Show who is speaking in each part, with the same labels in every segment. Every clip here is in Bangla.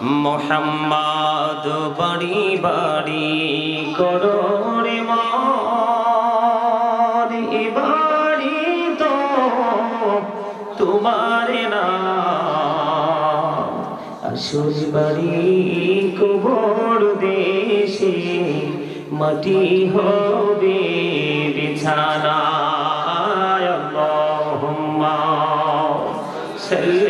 Speaker 1: মোহাম্মদ বাড়ি বাড়ি মার বাড়ি তো তোমার না। আসল বাড়ি কবর দেশে, মাটি হবে বিছানা সাল্লি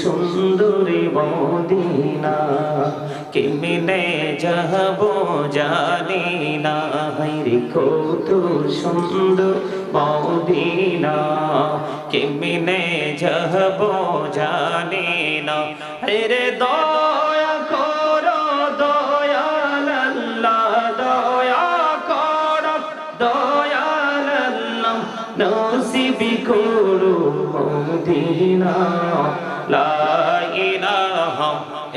Speaker 1: সুন্দরী মদিনা, কেমনে যাব জানি না। রে কত সুন্দর মদিনা, কেমনে যাব জানি না। রে দয়া করো, দয়াল আল্লাহ, দয়া করো, দয়াল আল্লাহ, নসিবি করো মদিনা। লা ইলাহা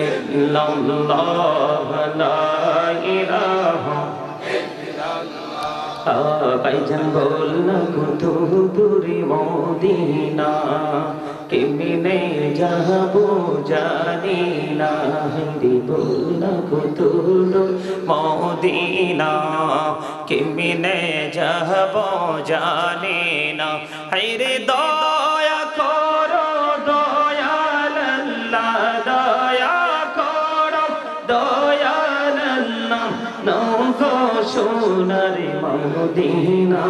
Speaker 1: ইল্লাল্লাহ, লা ইলাহা ভাইজান বল না কত দূরে মদিনা, কেমনে যাব জানি না। রে বল না কত মদিনা, কেমনে যাব জানি না। হাইরে দয়া মদিনা,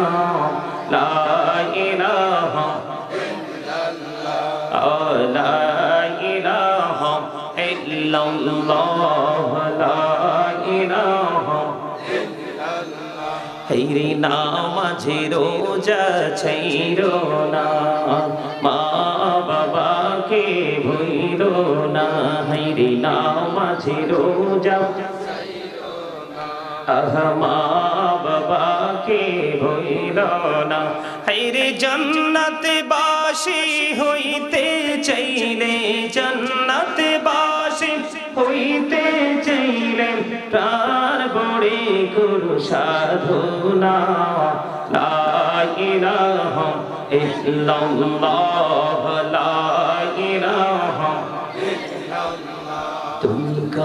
Speaker 1: লা ইলাহা লা ইলাহা ইল্লাল্লাহ, লা ইলাহা হেরি না মাঝে রোজা ছাইরো না, মা বাবাকে ভইল না। হেরি না মাঝে রোজা আহা মা বাবাকে ভইল না। হেরি জন্নত বাসি হইতে চাইলে জন্নত বাসি হইতে চাইলে প্রাণ বড়ে করু সাধনা লা ইলাহা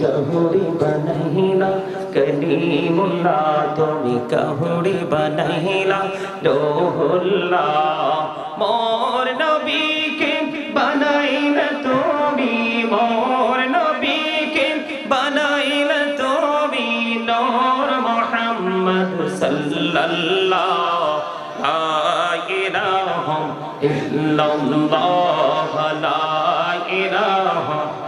Speaker 1: कहूरी बनहिला कलीमुल्ला তুমি कहूरी बनहिला दोहुल्ला मोर नबी के बनैल তুমি मोर नबी के बनैल তুমি नूर मोहम्मद सल्लल्लाहु अलैहि वसल्लम لا إله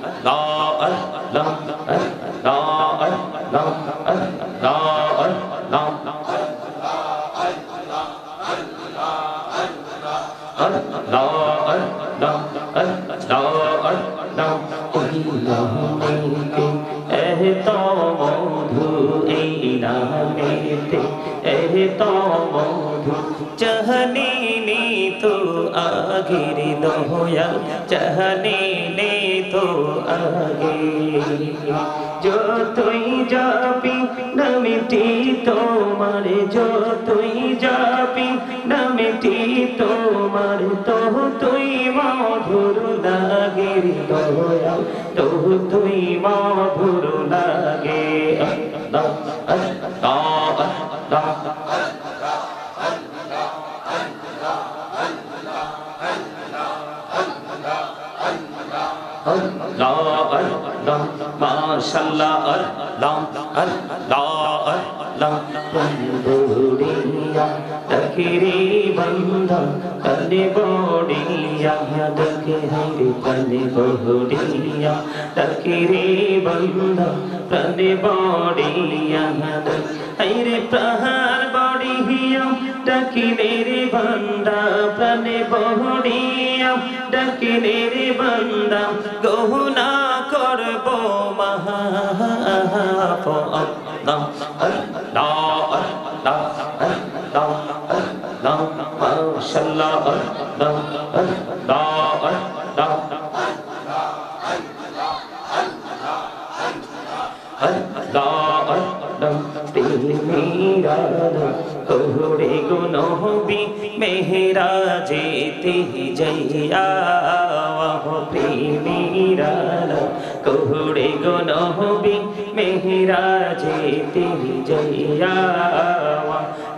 Speaker 1: তো আগের দয়াল চাহনে নে তো আগে যতই যাবি নামিটি তোমার, যতই যাবি নামিটি তোমার তো তুই মধুর লাগে তো তুই মধুর লাগে আল্লাহ। মাশাআল্লাহ আল্লাহ আল্লাহ আল্লাহ বন্ধুরিয়া তকিরি বন্ধ তনে বড়িয়া তকে হরে তনে বড়িয়া তকিরি বন্ধ তনে বড়িয়া হরে প্রহার বড়িয়া তকিরে রে বন্ধা প্রাণে বড়িয়া ডাকিলে রে বান্দা গহনা করব আল্লাহ আল্লাহ আল্লাহ আল্লাহ কোহরে গুনহবি মেহরা যেতে যাইয়া প্রেমীরা কোহরে গুনহবি মেহরা যেতে যাইয়া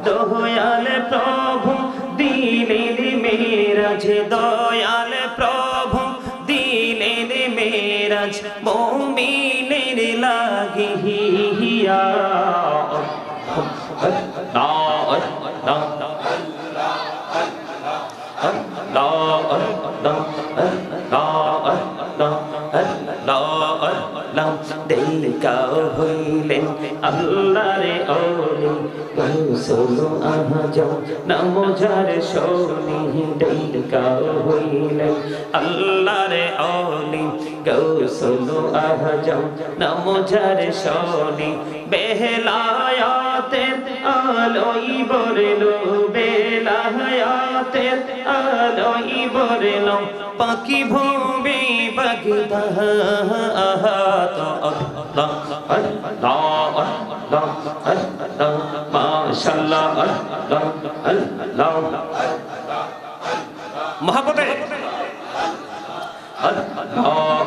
Speaker 1: দয়াল প্রভু দিলেন মেরাজ দয়াল প্রভু দিলেন মেরাজ মৌমিনের লাগিয়া দেখা হইলেন আল্লাহরে ওলি কৌশল আহাজম নমজার শোনি দেখা হইলেন আল্লাহরে ওলি কৌশল আহাজম নমজার শোনি বেহলায়াতের আলোই বরলো বেলায়াতের আলোই বরলো পাখি ভূমি বগদা তো আল্লাহ আল্লাহ আল্লাহ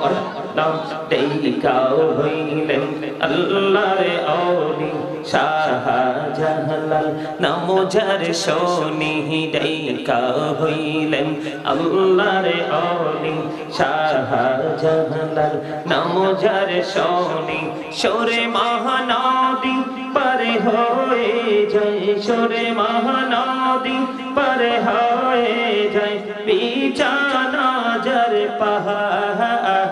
Speaker 1: মহাপতে দেখাও হইলেন আল্লাহরে অলি শাহজাহালাল। নমজার সোনি দেখাও হইলেন আল্লাহরে অলি শাহজাহালাল। নমজার সোনি সরে মহানদী পারে হয়ে যায়, সরে মহানদী পারে হয়ে যায়। বিছানা জর পাহাড়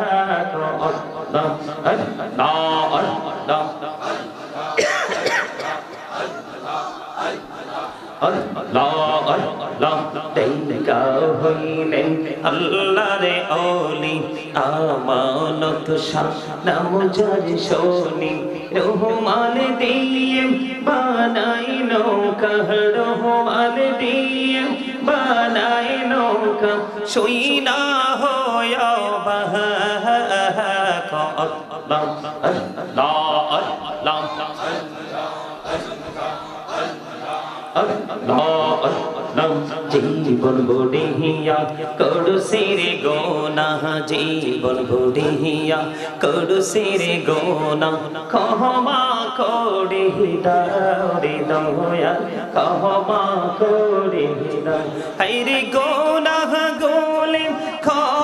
Speaker 1: আল্লাহরে ওলি আমানত নাম যার সোনি রহমান দিয়ে বানাই নৌকা রহমান দিয়ে বানাই নৌকা শুই না হয় জীবন বড়িয়া করু সিরে গোনা জীবন বড়িয়া করু সিরে গোনা কহমা করে দারে দয়া কহমা করে হাইরে গোনা গোলে ক্ষমা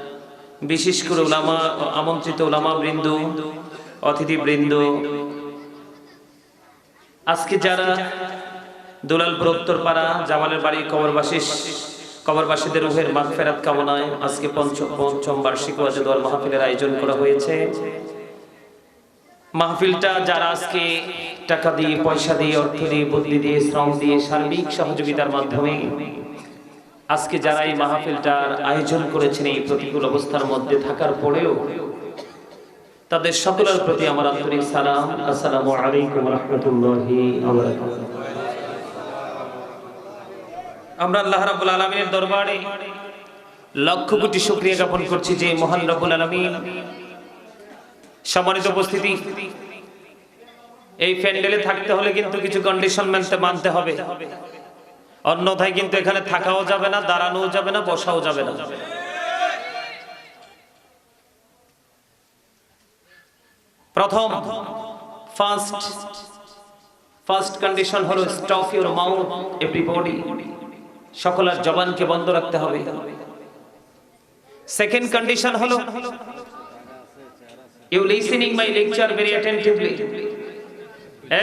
Speaker 1: বিশেষ করে ওলামা আমন্ত্রিত ওলামা বৃন্দ অতিথি বৃন্দ আজকে যারা দুলালপুর পাড়া জামালের বাড়ি কবরবাসী কবরবাসীদের রুহের মাগ ফেরাত কামনায় আজকে পঞ্চম পঞ্চম বার্ষিক ওয়াজে মাহফিলের আয়োজন করা হয়েছে। মাহফিলটা যারা আজকে টাকা দিয়ে, পয়সা দিয়ে, অর্থ দিয়ে, বুদ্ধি দিয়ে, শ্রম দিয়ে, সার্বিক সহযোগিতার মাধ্যমে আজকে যারা এই মাহফিলটার আয়োজন করেছেন, এই প্রতিকূল অবস্থার মধ্যে থাকার পরেও তাদের সকলের প্রতি আমার আন্তরিক সালাম। আসসালামু আলাইকুম রহমতুল্লাহি আমরা আল্লাহ রাব্বুল আলামিনের দরবারে লক্ষ কোটি শুকরিয়া জ্ঞাপন করছি যে মহান রব্বুল আলামিন সম্মানিত উপস্থিতি, এই প্যান্ডেলে থাকতে হলে কিন্তু কিছু কন্ডিশন মানতে মানতে হবে। অন্যথায় কিন্তু এখানে থাকাও যাবে না, দাঁড়ানোও যাবে না, বসাও যাবে না। প্রথম ফার্স্ট ফার্স্ট কন্ডিশন হলো স্টপ ইউর মাউথ এভরিবডি সকলের জবানকে বন্ধ রাখতে হবে। সেকেন্ড কন্ডিশন হলো you listening my lecture very attentively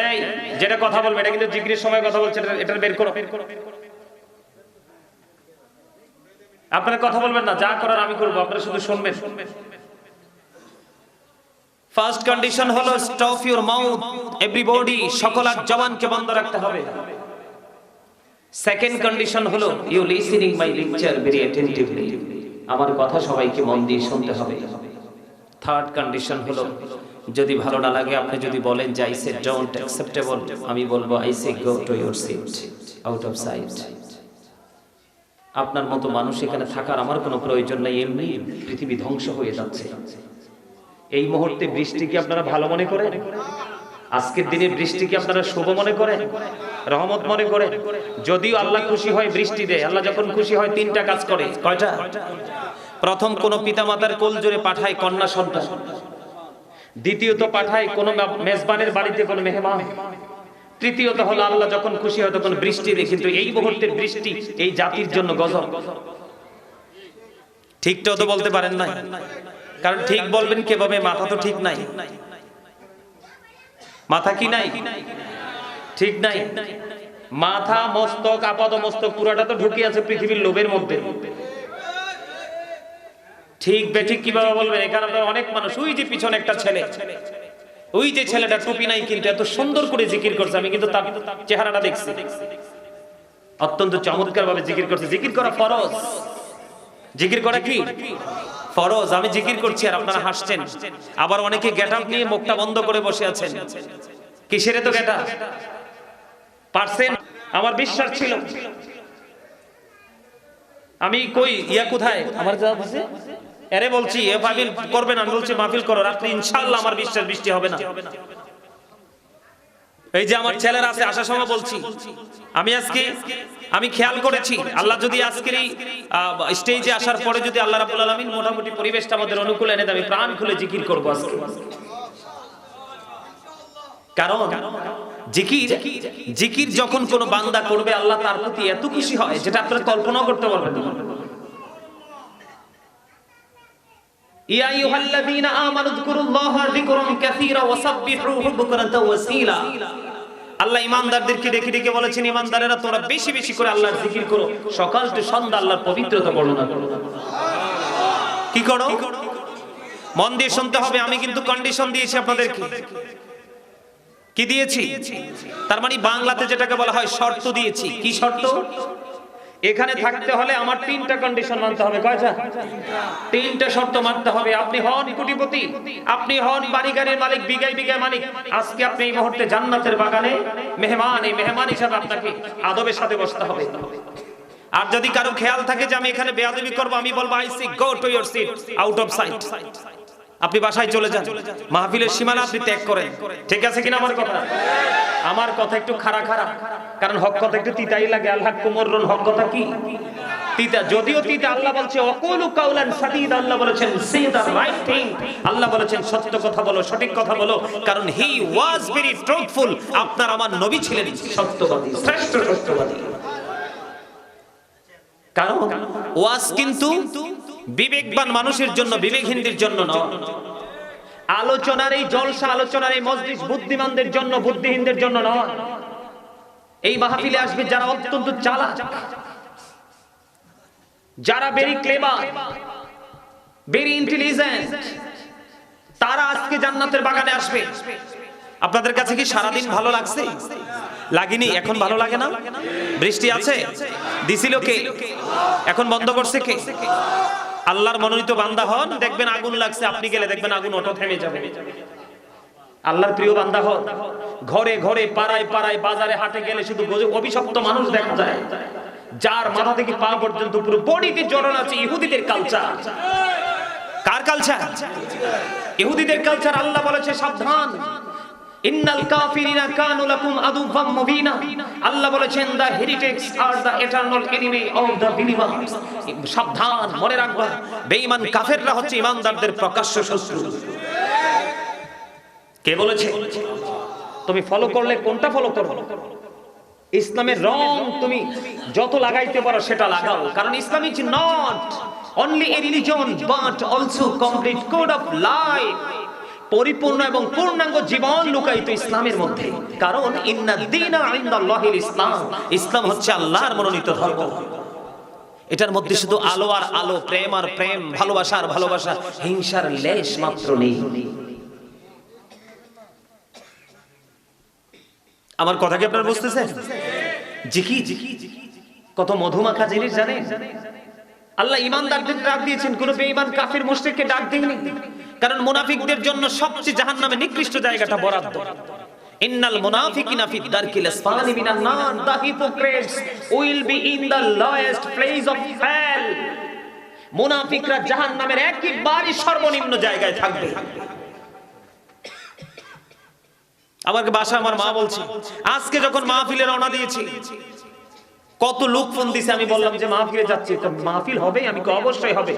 Speaker 1: এই, যেটা কথা বলবে, এটা কিন্তু জিজ্ঞেস সময় কথা বলছে, এটা বের করো। আপনারা কথা বলবেন না, যা করার আমি করব, আপনারা শুধু শুনবেন। ফার্স্ট কন্ডিশন হলো স্টপ ইউর মাউথ এভরিবডি সকল আর জবানকে বন্ধ রাখতে হবে। সেকেন্ড কন্ডিশন হলো you listening my lecture very attentively আমার কথা সবাইকে মন দিয়ে শুনতে হবে। থার্ড কন্ডিশন হলো, যদি ভালো না লাগে, আপনি যদি বলেন যে আই সে ডোন্ট অ্যাকসেপ্টেবল আমি বলব I say go to your seat out of sight আপনার মতো মানুষ এখানে থাকার আমার কোনো প্রয়োজন নেই। এমনি পৃথিবী ধ্বংস হয়ে যাচ্ছে। এই মুহূর্তে বৃষ্টি কি আপনারা ভালো মনে করেন? আজকের দিনে বৃষ্টি কি আপনারা শুভ মনে করেন? রহমত মনে করে যদিও আল্লাহ খুশি হয় বৃষ্টি দেয়। আল্লাহ যখন খুশি হয় তিনটা কাজ করে। কয়টা? প্রথম, কোন পিতামাতার কোল জোরে পাঠায় কন্যা সন্তান। দ্বিতীয়ত পাঠায় কোন মেজবানের বাড়িতে কোন মেহমান। তৃতীয়ত হলো আল্লাহ যখন খুশি হয় তখন বৃষ্টি দেয়, কিন্তু এই মুহূর্তের বৃষ্টি এই জাতির জন্য গজব। ঠিকটাও তো বলতে পারেন না কারণ ঠিক বলবেন কীভাবে, মাথা তো ঠিক নাই। মাথা কি নাই? ঠিক নাই। মাথা, মস্তক, আপাত মস্তক, পুরাটা তো ঢুকে আছে পৃথিবীর লোভের মধ্যে। ঠিক বেঠিক কীভাবে বলবেন? এখানে অনেক মানুষ। ওই যে পিছনে একটা ছেলে। ওই যে ছেলেটা টুপি নাই কিন্তু এত সুন্দর করে জিকির করছে, আমি কিন্তু তার চেহারাটা দেখছি। অত্যন্ত চমৎকার ভাবে জিকির করছে। জিকির করা ফরজ। জিকির করা কি? ফরজ। আমি জিকির করছি আর আপনারা হাসছেন। আবার অনেকে গেট আপ নিয়ে মুখটা বন্ধ করে বসে আছেন। কিসের তো গেট পারছেন? আমার বিশ্বাস ছিল। আমি কই? ইয়া কোথায়? আমার যা এরে বলছি এ মাহফিল করবেন আমি বলছি মাহফিল করো রাত্রি ইনশাআল্লাহ আমার বিশ্বাস বৃষ্টি হবে না। এই যে আমার ছেলেরা আছে আসার সময় বলছি আমি আজকে আমি খেয়াল করেছি আল্লাহ যদি আজকের এই স্টেজে আসার পরে যদি আল্লাহ রাব্বুল আলামিন মোটামুটি পরিবেশটা আমাদের অনুকূলে এনে দেয় আমি প্রাণ খুলে জিকির করব আজকে। কারণ জিকির জিকির যখন কোনো বান্দা করবে আল্লাহ তার প্রতি এত খুশি হয় যেটা আপনারা কল্পনাও করতে পারবেন না। ইয়া আইয়ুহাল্লাযীনা আমানু যকুরুল্লাহা যিকরান কাসীরা ওয়াসাব্বিহুহু বুকরাতাও ওয়াসীলা। আল্লাহ ইমানদারদেরকে ডেকে ডেকে বলেছেন ইমানদারেরা তোমরা বেশি বেশি করে আল্লাহর জিকির করো। সকাল থেকে সন্ধ্যা আল্লাহর পবিত্রতা বর্ণনা করো। কি করো? মন দিয়ে শুনতে হবে, আমি কিন্তু কন্ডিশন দিয়েছি আপনাদেরকে। কি দিয়েছি? তার মানে বাংলাতে যেটাকে বলা হয় শর্ত দিয়েছি। কি শর্ত? এখানে থাকতে হলে আমার তিনটা কন্ডিশন মানতে হবে, কয়টা? তিনটা শর্ত মানতে হবে। আপনি হন কোটিপতি, আপনি হন বাড়ি গাড়ির মালিক, বিঘায় বিঘায় মালিক। আজকে আপনি এই মুহূর্তে জান্নাতের বাগানে মেহমান, এই মেহমান হিসাবে আপনাকে আদবের সাথে বসতে হবে। আর যদি কারও খেয়াল থাকে যে আমি এখানে বেয়াদবি করব, আমি বলব I see go to your seat out of sight আপনি বাসায় চলে যান। মাহফিলের সীমানা আপনি ত্যাগ করেন। ঠিক আছে কিনা আমার কথা? আমার কথা একটু খারাপ খারাপ কারণ হক কথা একটু তিতাই লাগে। আল্লাহ কুমররন হক কথা কি? কারণ আপনার আমার নবী ছিলেন কারণ ওয়াজ কিন্তু বিবেকবান মানুষের জন্য, বিবেকহীনদের জন্য নয়। আলোচনার এই জলসা, আলোচনার এই মজলিস বুদ্ধিমানদের জন্য, বুদ্ধিহীনদের জন্য নয়। এই মাহফিলে আসবে যারা অত্যন্ত চালাক, যারা বেরি ক্লেভার বেরি ইন্টেলিজেন্ট তারা আজকে জান্নাতের বাগানে আসবে। আপনাদের কাছে কি সারাদিন ভালো লাগছে? লাগেনি? এখন ভালো লাগে না? বৃষ্টি আছে? দিছিল কে? এখন বন্ধ করছে কে? আল্লাহর মনোনীত বান্দা হন, দেখবেন আগুন লাগছে, আপনি গেলে দেখবেন আগুন অটো থেমে যাবে। আল্লাহর প্রিয় বান্দা হন, ঘরে ঘরে, পাড়ায় পাড়ায়, বাজারে, হাটে গেলে শুধু অভিশপ্ত মানুষ দেখা যায়। যার মাথা থেকে পা পর্যন্ত পুরো বডিতে জড়ন আছে ইহুদিদের কালচার কার কালচার ইহুদিদের কালচার আল্লাহ বলেছে, সাবধান। ইন্নাল কাফিরিনা কানু লাকুম মুবিনা। আল্লাহ বলেছেন দা হেরিটেক্স আর দা এনিমি অফ দা সাবধান, মনে রাখবা, বেঈমান কাফেররা হচ্ছে ইমানদারদের প্রকাশ্য শত্রু। কে বলেছে? তুমি ফলো করলে কোনটা ফলো করো? ইসলামের রং তুমি যত লাগাইতে পারো সেটা লাগাও। কারণ Islam is not only a religion but also complete code of life পরিপূর্ণ এবং পূর্ণাঙ্গ জীবন লুকায়িত ইসলামের মধ্যে কারণ ইসলাম ইসলাম হচ্ছে আল্লাহর মনোনীত ধর্ম এটার মধ্যে শুধু আলো আর আলো প্রেম আর প্রেম ভালোবাসা আর ভালোবাসা হিংসার লেশ মাত্র নেই আমার কথা কি আপনারা বুঝতেছেন জিকি জিকি কত মধুমাখা জিনিস জানেন আল্লাহ ইমানদারদের ডাক দিয়েছেন, কোন বেঈমান কাফির, মুশরিককে ডাক দেননি কারণ মুনাফিকদের জন্য সবচেয়ে জাহান্নামে নিকৃষ্ট জায়গাটা বরাদ্দ। ইন্নাল মুনাফিকিনা ফি দারকিল আসফালি মিনান নার the hypocrites will be in the lowest place of hell মুনাফিকরা জাহান্নামের একেবারে সর্বনিম্ন জায়গায় থাকবে। আমার বাসা আমার মা বলছে, আজকে যখন মাহফিলে রওনা দিয়েছি কত লোক ফোন দিছে আমি বললাম যে মাহফিলে যাচ্ছি, তো মাহফিল হবে আমি অবশ্যই হবে।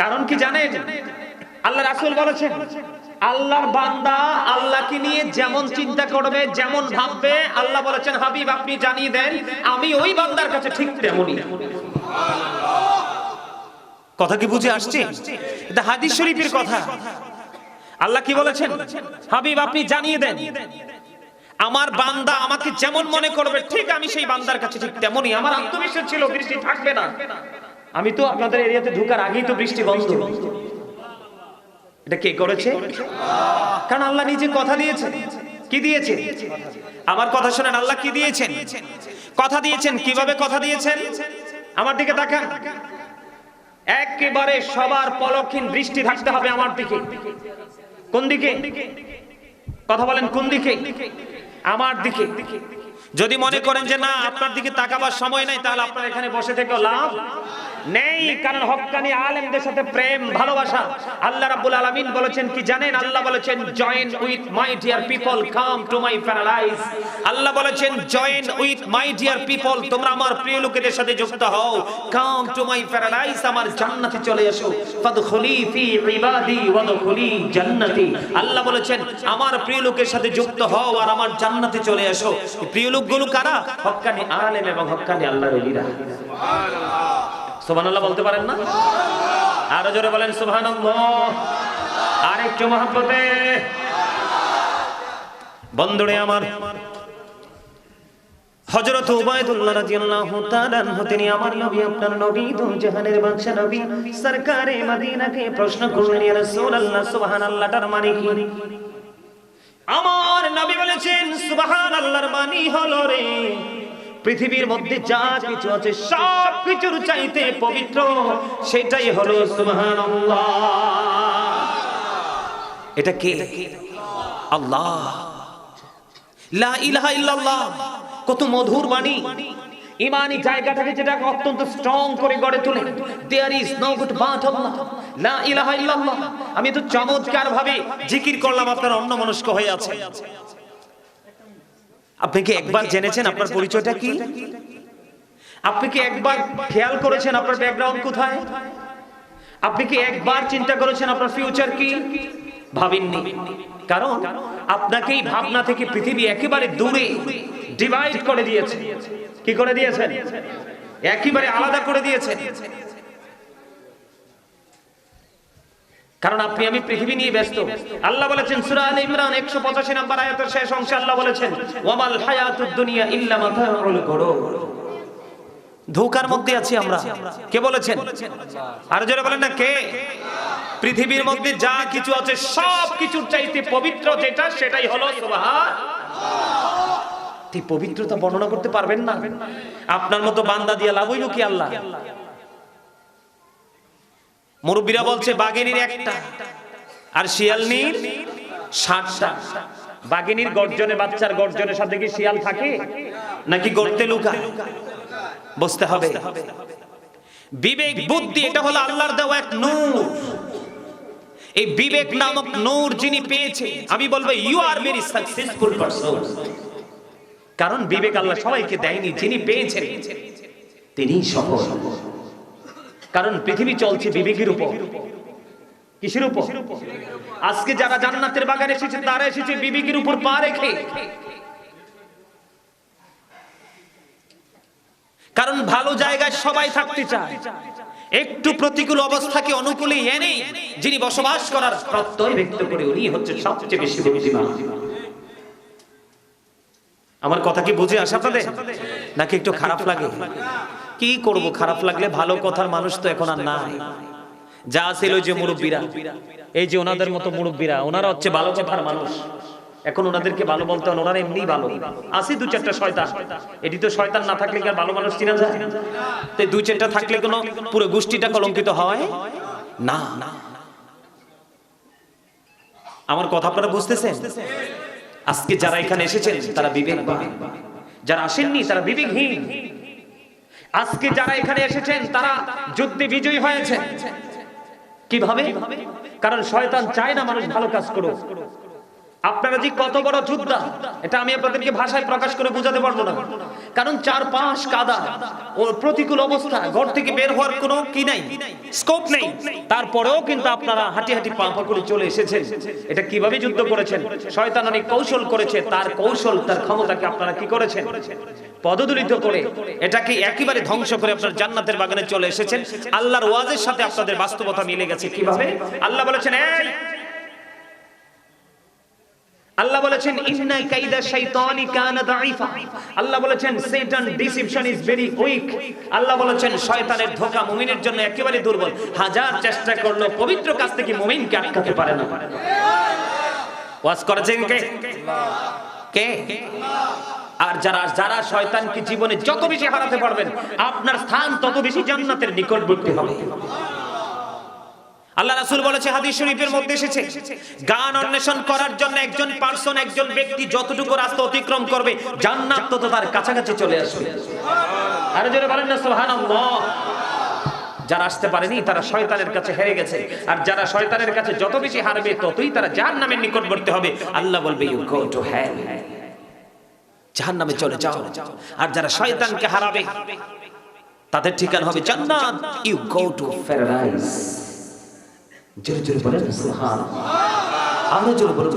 Speaker 1: কারণ কি জানেন? আল্লাহ রাসূল বলেছেন, আল্লাহর বান্দা আল্লাহকে নিয়ে যেমন চিন্তা করবে, যেমন ভাববে, আল্লাহ বলেছেন, হাবিব, আপনি জানিয়ে দেন, আমি ওই বান্দার কাছে ঠিক তেমনই। কথা কি বুঝে আসছে? এটা হাদিস শরীফের কথা। আল্লাহ কি বলেছেন? হাবিব, আপনি জানিয়ে দেন আমার বান্দা আমাকে যেমন মনে করবে, ঠিক আমি সেই বান্দার কাছে ঠিক তেমনই। আমার আত্মবিশ্বাস ছিল, বৃষ্টি থাকবে না। আমি তো আপনাদের এরিয়াতে ঢোকার আগেই তো বৃষ্টি বন্ধ। এটা কে করেছে? কারণ আল্লাহ নিজে কথা দিয়েছে কি দিয়েছে আমার কথা শুনেন, আল্লাহ কি দিয়েছেন? কথা দিয়েছেন, কীভাবে কথা দিয়েছেন? আমার দিকে তাকান। একেবারে সবার পলক্ষীন বৃষ্টি থাকতে হবে আমার দিকে। কোন দিকে? কথা বলেন কোন দিকে? আমার দিকে। যদি মনে করেন যে না, আপনার দিকে তাকাবার সময় নাই, তাহলে আপনার এখানে বসে থেকে লাভ? নেই, কারণ হক্কানি আলেমদের সাথে প্রেম, ভালোবাসা। আল্লাহ রাব্বুল আলামিন বলেছেন কি জানেন? আল্লাহ বলেছেন join with my dear people come to my paralyse আল্লাহ বলেছেন join with my dear people তোমরা আমার প্রিয় লোকেদের সাথে যুক্ত হও। কাম টু মাই প্যারালাইজ আমার জান্নাতে চলে এসো। ফাদখুলি ফি ইবাদি, ওয়াদখুলি জান্নাতি। আল্লাহ বলেছেন, আমার প্রিয় লোকের সাথে যুক্ত হও আর আমার জান্নাতে চলে এসো। প্রিয় লোকগুলো কারা? হক্কানি আলেম এবং হক্কানি আল্লাহর ওলিরা। সুবহানাল্লাহ। বলতে পারেন না? আরও জোরে বলেন, সুবহানাল্লাহ। আরেকটু মহব্বতে। বন্ধুরে আমার, হযরত উবাইদুল্লাহ রাদিয়াল্লাহু তাআলা আনহু, তিনি আমার নবী, আপনার নবী দু জাহানের বাদশা নবী, সরকারে মদিনাকে প্রশ্ন করলেন, ইয়া রাসূলুল্লাহ সুবহানাল্লাহটার মানে কি? আমার নবী বলেছেন, সুবহানাল্লাহর মানে হলো রে পৃথিবীর মধ্যে যা কিছু আছে, সব কিছুর চাইতে পবিত্র, সেটাই হলো এটা কে? আল্লাহ। লা কত মধুর বাণী। ইমানি জায়গাটাকে যেটাকে অত্যন্ত স্ট্রং করে গড়ে তোলে। There is no good but আল্লাহ লা ইলাহা ইল্লাল্লাহ। আমি তো চমৎকার ভাবে জিকির করলাম, আপনার অন্য মনস্ক হয়ে আছে। আপনি কি একবার জেনেছেন আপনার পরিচয়টা কি? আপনি কি একবার খেয়াল করেছেন আপনার ব্যাকগ্রাউন্ড কোথায়? আপনি কি একবার চিন্তা করেছেন আপনার ফিউচার কি? ভাবেননি। কারণ আপনাকে এই ভাবনা থেকে পৃথিবী একেবারে দূরে ডিভাইড করে দিয়েছে। কি করে দিয়েছেন একেবারে আলাদা করে দিয়েছেন কারণ আপনি, আমি পৃথিবী নিয়ে ব্যস্ত। আল্লাহ বলেছেন, সূরা আলে ইমরান 185 নম্বর আয়াতের শেষ অংশে আল্লাহ বলেছেন, ওয়ামাল হায়াতুদ দুনিয়া ইল্লা মাতাউল গুরুর ধোকার মধ্যে আছি আমরা। কে বলেছেন? আর যারা বলেন না, কে? পৃথিবীর মধ্যে যা কিছু আছে, সব কিছুর চাইতে পবিত্র যেটা, সেটাই হলো সুবহান এই পবিত্রতা বর্ণনা করতে পারবেন না? আপনার মতো বান্দা দিয়া লাভ হইল কি আল্লাহ? মুরব্বীরা বলছে, বাঘিনীর একটা। আর শিয়াল শিয়ালনির ষাটটা বাঘিনীর গর্জনে, বাচ্চার গর্জনের সাথে কি শিয়াল থাকে? নাকি গর্তে লুকায় বসতে হবে। বিবেক বুদ্ধি, এটা হলো আল্লাহর দেওয়া এক নূর। এই বিবেক নামক নূর যিনি পেয়েছে, আমি বলব you are very successful person কারণ বিবেক আল্লাহ সবাইকে দেয়নি, যিনি পেয়েছেন তিনি সফল। কারণ পৃথিবী চলছে বিবেকের উপর। কিসের উপর? আজকে যারা জান্নাতের বাগানে এসেছে, তারা এসেছে বিবেকের উপর পা রেখে। কারণ ভালো জায়গায় সবাই থাকতে চায়। একটু প্রতিকূল অবস্থাকে অনুকূলে এনে যিনি বসবাস করার প্রত্যয় ব্যক্ত করে, উনি হচ্ছে সবচেয়ে বেশি বুদ্ধিমান। আমার কথা কি বুঝে আসে আপনাদের? নাকি একটু খারাপ লাগে? কি করব? খারাপ লাগলে ভালো কথার মানুষ তো এখন আর নাই। যা ছিল যে মুরব্বীরা। এই যে ওনাদের মতো মুরব্বীরা, ওনারা হচ্ছে ভালো কথার মানুষ। এখন ওনাদেরকে ভালো বলতে হয় ওনারা এমনি ভালো। আসি দু চারটা শয়তান। এটি তো শয়তান না থাকলে কি আর ভালো মানুষ চিনা যায়? তো দুই চারটা থাকলে কোনো পুরো গোষ্ঠীটা কলঙ্কিত হয়? না না। আমার কথা আপনারা বুঝতেছেন? আজকে যারা এখানে এসেছেন, তারা বিবেকবান। যারা আসেননি, তারা বিবেকহীন। আজকে যারা এখানে এসেছেন, তারা যুদ্ধে বিজয়ী হয়েছে কীভাবে? কারণ শয়তান চায় না মানুষ ভালো কাজ করুক। আপনারা যে কত বড় যোদ্ধা, এটা আমি আপনাদেরকে ভাষায় প্রকাশ করে বোঝাতে পারব না। কারণ চার পাঁচ কাদা ও প্রতিকূল অবস্থা, ঘর থেকে বের হওয়ার কোনো কি নাই স্কোপ নেই। তারপরেও কিন্তু আপনারা হাঁটি হাঁটি পা পা করে চলে এসেছেন। এটা কীভাবে যুদ্ধ করেছেন? শয়তান অনেক কৌশল করেছে, তার কৌশল, তার ক্ষমতাকে আপনারা কি করেছেন? পদদলিত করে এটাকে একেবারে ধ্বংস করে আপনার জান্নাতের বাগানে চলে এসেছেন। আল্লাহর ওয়াজের সাথে আপনাদের বাস্তবতা মিলে গেছে কীভাবে? আল্লাহ বলেছেন, এই আল্লাহ বলেছেন, ইন্না কাইদা শাইতানি কানা দাঈফা। আল্লাহ বলেছেন শয়তান ডিসিপশন ইজ ভেরি উইক আল্লাহ বলেছেন, শয়তানের ধোঁকা মুমিনের জন্য একেবারে দুর্বল। হাজার চেষ্টা করল, পবিত্র কাজ থেকে মুমিনকে আটকাতে পারে না। ওয়াজ করেছেন কে? কে? আর যারা যারা শয়তানকে জীবনে যত বেশি হারাতে পারবেন, আপনার স্থান তত বেশি জান্নাতের নিকটবর্তী হবে। আল্লাহ রাসূল বলেছে, হাদিস শরীফের মধ্যে এসেছে, গান অন্বেষণ করার জন্য একজন পার্সন একজন ব্যক্তি যতটুকু রাস্তা অতিক্রম করবে, জান্নাত তত তার কাছাকাছি চলে আসবে। আরে জোরে বলেন না, সুবহানাল্লাহ। যারা আসতে পারেনি, তারা শয়তানের কাছে হেরে গেছে। আর যারা শয়তানের কাছে যত বেশি হারবে, ততই তারা জাহান্নামের নিকটবর্তী হবে। আল্লাহ বলবে ইউ গো টু হেল জাহান্নামে চলে যাও। আর যারা শয়তানকে হারাবে, তাদের ঠিকানা হবে জান্নাত। ইউ গো টু প্যারাডাইস জোরে জোরে বলেন সুহান আরও জোরে বলুন